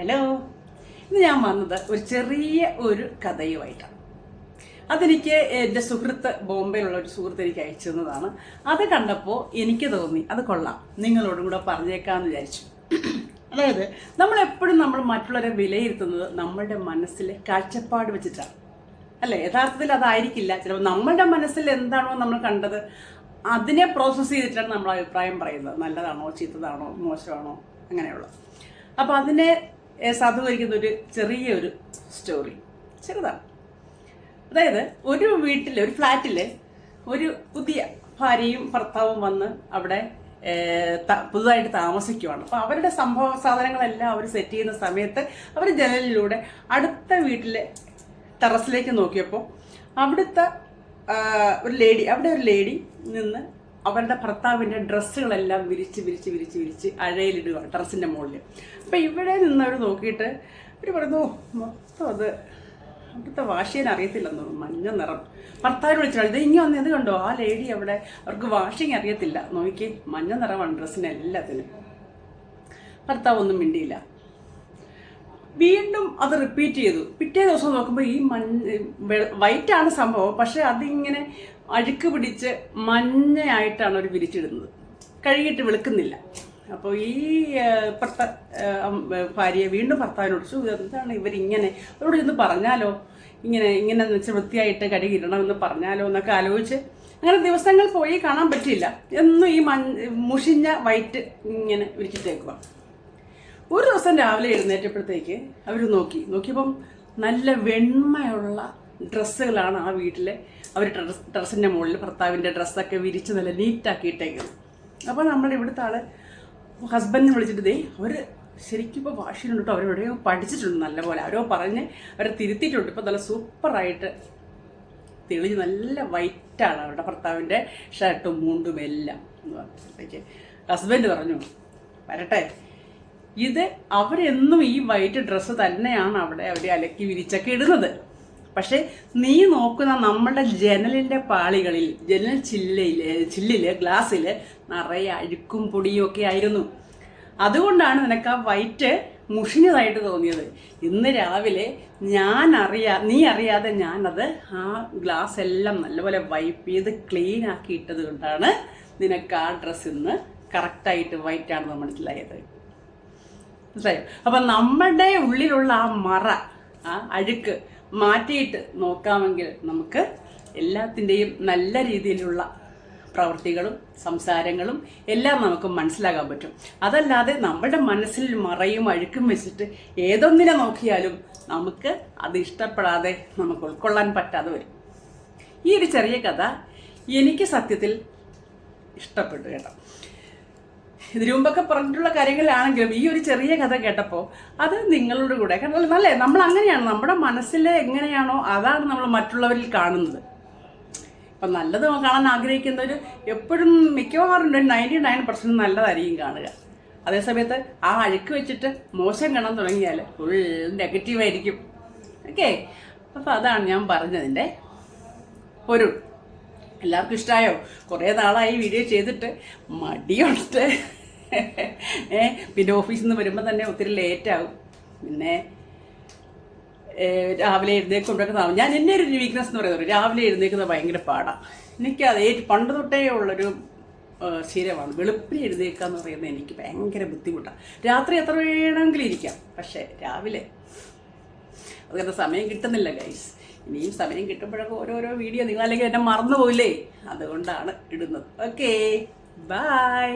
Hello ഇന്ന് ഞാൻ വന്നത് ഒരു ചെറിയ ഒരു കഥയുമായിട്ടാണ്. അതെനിക്ക് എന്റെ സുഹൃത്ത് ബോംബെയിലുള്ള ഒരു സുഹൃത്ത് എനിക്ക് അയച്ചു തന്നതാണ്. അത് കണ്ടപ്പോൾ എനിക്ക് തോന്നി അത് കൊള്ളാം. നിങ്ങളോടും കൂടെ പറഞ്ഞേക്കാമെന്ന് വിചാരിച്ചു. അതായത് നമ്മൾ എപ്പോഴും നമ്മൾ മറ്റുള്ളവരെ വിലയിരുത്തുന്നത് നമ്മളുടെ മനസ്സിലെ കാഴ്ചപ്പാട് വെച്ചിട്ടാണ്. അല്ലേ? യഥാർത്ഥത്തിൽ അതായിരിക്കില്ല. ചിലപ്പോൾ നമ്മളുടെ മനസ്സിൽ എന്താണോ നമ്മൾ കണ്ടത് അതിനെ പ്രോസസ്സ് ചെയ്തിട്ടാണ് നമ്മൾ അഭിപ്രായം പറയുന്നത്. നല്ലതാണോ ചീത്തതാണോ മോശമാണോ അങ്ങനെയുള്ള അപ്പോൾ അതിനെ സാധൂകരിക്കുന്ന ഒരു ചെറിയ ഒരു സ്റ്റോറി. ചെറുതാണ് അതായത് ഒരു വീട്ടിൽ ഒരു ഫ്ലാറ്റിൽ ഒരു പുതിയ ഭാര്യയും ഭർത്താവും വന്ന് അവിടെ പുതുതായിട്ട് താമസിക്കുവാണ്. അപ്പോൾ അവരുടെ സംഭവ സാധനങ്ങളെല്ലാം അവർ സെറ്റ് ചെയ്യുന്ന സമയത്ത് അവർ ജനലിലൂടെ അടുത്ത വീട്ടിലെ ടെറസിലേക്ക് നോക്കിയപ്പോൾ അവിടുത്തെ ഒരു ലേഡി അവിടെ ഒരു ലേഡി നിന്ന് അവരുടെ ഭർത്താവിന്റെ ഡ്രസ്സുകളെല്ലാം വിരിച്ച് വിരിച്ച് വിരിച്ച് വിരിച്ച് അഴയിലിടുക ടെറസിന്റെ മുകളിൽ അപ്പം ഇവിടെ നിന്ന് അവർ നോക്കിയിട്ട് അവർ പറഞ്ഞു "ഓ, മൊത്തം അത് അവിടുത്തെ വാഷിയൻ അറിയത്തില്ലെന്ന് തോന്നുന്നു മഞ്ഞ നിറം. ഭർത്താവിന് വിളിച്ചാൽ ഇത് ഇങ്ങനെ വന്ന് ഇത് കണ്ടോ? ആ ലേഡി അവിടെ അവർക്ക് വാഷിങ് അറിയത്തില്ല. നോക്കി മഞ്ഞ നിറമാണ് ഡ്രസ്സിന് എല്ലാത്തിനും. ഭർത്താവ് ഒന്നും മിണ്ടിയില്ല. വീണ്ടും അത് റിപ്പീറ്റ് ചെയ്തു. പിറ്റേ ദിവസം നോക്കുമ്പോൾ ഈ മഞ്ഞ വൈറ്റ് ആണ് സംഭവം. പക്ഷെ അതിങ്ങനെ അഴുക്ക് പിടിച്ച് മഞ്ഞയായിട്ടാണ് അവർ വിരിച്ചിടുന്നത്. കഴുകിയിട്ട് വെളുക്കുന്നില്ല. അപ്പോൾ ഈ ഭർത്ത ഭാര്യയെ വീണ്ടും ഭർത്താവിനോട് "ശ്ശോ, എന്താണ് ഇവരിങ്ങനെ? അവരോട് ഇന്ന് പറഞ്ഞാലോ? ഇങ്ങനെ ഇങ്ങനെ എന്ന് വെച്ചാൽ വൃത്തിയായിട്ട് കഴുകിയിടണമെന്ന് പറഞ്ഞാലോ എന്നൊക്കെ ആലോചിച്ച് അങ്ങനെ ദിവസങ്ങൾ പോയി കാണാൻ പറ്റിയില്ല. എന്നും ഈ മഞ്ഞ മുഷിഞ്ഞ വൈറ്റ് ഇങ്ങനെ വിരിച്ചിട്ടേക്കുക ഒരു ദിവസം രാവിലെ എഴുന്നേറ്റപ്പോഴത്തേക്ക് അവർ നോക്കി. നോക്കിയപ്പം നല്ല വെണ്മയുള്ള ഡ്രസ്സുകളാണ് ആ വീട്ടിലെ അവർ ഡ്രസ് ഡ്രസ്സിന്റെ മുകളിൽ ഭർത്താവിന്റെ ഡ്രസ്സൊക്കെ വിരിച്ച് നല്ല നീറ്റാക്കിയിട്ടേക്കുന്നത്. അപ്പോൾ നമ്മുടെ ഇവിടുത്തെ ആൾ ഹസ്ബൻഡിനെ വിളിച്ചിട്ട് ദേ അവർ ശരിക്കും ഇപ്പോൾ ഭാഷയിലുണ്ടോ അവരെവിടെയോ പഠിച്ചിട്ടുണ്ട് നല്ലപോലെ. അവരോ പറഞ്ഞ് അവരെ തിരുത്തിയിട്ടുണ്ട്. ഇപ്പോൾ നല്ല സൂപ്പറായിട്ട് തെളിഞ്ഞ് നല്ല വൈറ്റാണ് അവരുടെ ഭർത്താവിന്റെ ഷർട്ടും മുണ്ടും എല്ലാം. എന്ന് പറഞ്ഞപ്പോഴത്തേക്ക് ഹസ്ബൻഡ് പറഞ്ഞു വരട്ടെ. ഇത് അവരെന്നും ഈ വൈറ്റ് ഡ്രസ്സ് തന്നെയാണ് അവിടെ അവർ അലക്കി വിരിച്ചൊക്കെ ഇടുന്നത്. പക്ഷേ നീ നോക്കുന്ന നമ്മുടെ ജനലിന്റെ പാളികളിൽ ജനൽ ചില്ലയിൽ ചില്ലിൽ ഗ്ലാസ്സിൽ നിറയെ അഴുക്കും പൊടിയും ഒക്കെ ആയിരുന്നു. അതുകൊണ്ടാണ് നിനക്ക് ആ വൈറ്റ് മുഷിഞ്ഞതായിട്ട് തോന്നിയത്. ഇന്ന് രാവിലെ ഞാൻ അറിയാ നീ അറിയാതെ ഞാനത് ആ ഗ്ലാസ് എല്ലാം നല്ലപോലെ വൈപ്പ് ചെയ്ത് ക്ലീൻ ആക്കി ഇട്ടത് കൊണ്ടാണ് നിനക്ക് ആ ഡ്രസ്സ് ഇന്ന് കറക്റ്റായിട്ട് വൈറ്റ് ആണെന്ന് മനസ്സിലായത്. മനസ്സിലായോ? അപ്പം നമ്മുടെ ഉള്ളിലുള്ള ആ മറ ആ അഴുക്ക് മാറ്റിയിട്ട് നോക്കാമെങ്കിൽ നമുക്ക് എല്ലാത്തിന്റെയും നല്ല രീതിയിലുള്ള പ്രവൃത്തികളും സംസാരങ്ങളും എല്ലാം നമുക്ക് മനസ്സിലാക്കാൻ പറ്റും. അതല്ലാതെ നമ്മുടെ മനസ്സിൽ മറയും അഴുക്കും വെച്ചിട്ട് ഏതൊന്നിനെ നോക്കിയാലും നമുക്ക് അത് ഇഷ്ടപ്പെടാതെ നമുക്ക് ഉൾക്കൊള്ളാൻ പറ്റാതെ വരും. ഈ ഒരു ചെറിയ കഥ എനിക്ക് സത്യത്തിൽ ഇഷ്ടപ്പെട്ടു കേട്ടോ. ഇതിനു മുമ്പൊക്കെ പറഞ്ഞിട്ടുള്ള കാര്യങ്ങളാണെങ്കിലും ഈ ഒരു ചെറിയ കഥ കേട്ടപ്പോൾ അത് നിങ്ങളുടെ കൂടെ. കാരണം അല്ലേ? നമ്മൾ അങ്ങനെയാണ്. നമ്മുടെ മനസ്സിൽ എങ്ങനെയാണോ അതാണ് നമ്മൾ മറ്റുള്ളവരിൽ കാണുന്നത്. അപ്പം നല്ലത് കാണാൻ ആഗ്രഹിക്കുന്നവർ എപ്പോഴും മിക്കവാറും നയന്റി നയൻ പെർസെന്റ് നല്ലതായിരിക്കും കാണുക. അതേസമയത്ത് ആ അഴുക്ക് വെച്ചിട്ട് മോശം കാണാൻ തുടങ്ങിയാൽ ഫുൾ നെഗറ്റീവായിരിക്കും. ഓക്കെ? അപ്പോൾ അതാണ് ഞാൻ പറഞ്ഞതിന്റെ ഒരു എല്ലാവർക്കും ഇഷ്ടമായോ കുറേ നാളായി വീഡിയോ ചെയ്തിട്ട് മടിയുണ്ട്. പിന്നെ ഓഫീസിൽ നിന്ന് വരുമ്പോൾ തന്നെ ഒത്തിരി ലേറ്റാകും പിന്നെ രാവിലെ എഴുന്നേൽക്കുമ്പോഴൊക്കെ ഞാൻ എന്നെ ഒരു വീക്ക്നെസ് എന്ന് പറയുന്നത് രാവിലെ എഴുന്നേൽക്കുന്നത് ഭയങ്കര പാടാണ് അത് ഏറ്റവും പണ്ട് തൊട്ടേ ഉള്ളൊരു ശീലമാണ്. വെളുപ്പിന് എഴുന്നേൽക്കുക എന്ന് പറയുന്നത് എനിക്ക് ഭയങ്കര ബുദ്ധിമുട്ടാണ് രാത്രി എത്ര വേണമെങ്കിലും ഇരിക്കാം. പക്ഷേ രാവിലെ അതുകൊണ്ട് സമയം കിട്ടുന്നില്ല ഗൈസ് ഇനിയും സമയം കിട്ടുമ്പോഴൊക്കെ ഓരോരോ വീഡിയോ നിങ്ങൾ അല്ലെങ്കിൽ എന്നെ മറന്നു പോയില്ലേ അതുകൊണ്ടാണ് ഇടുന്നത്. Okay bye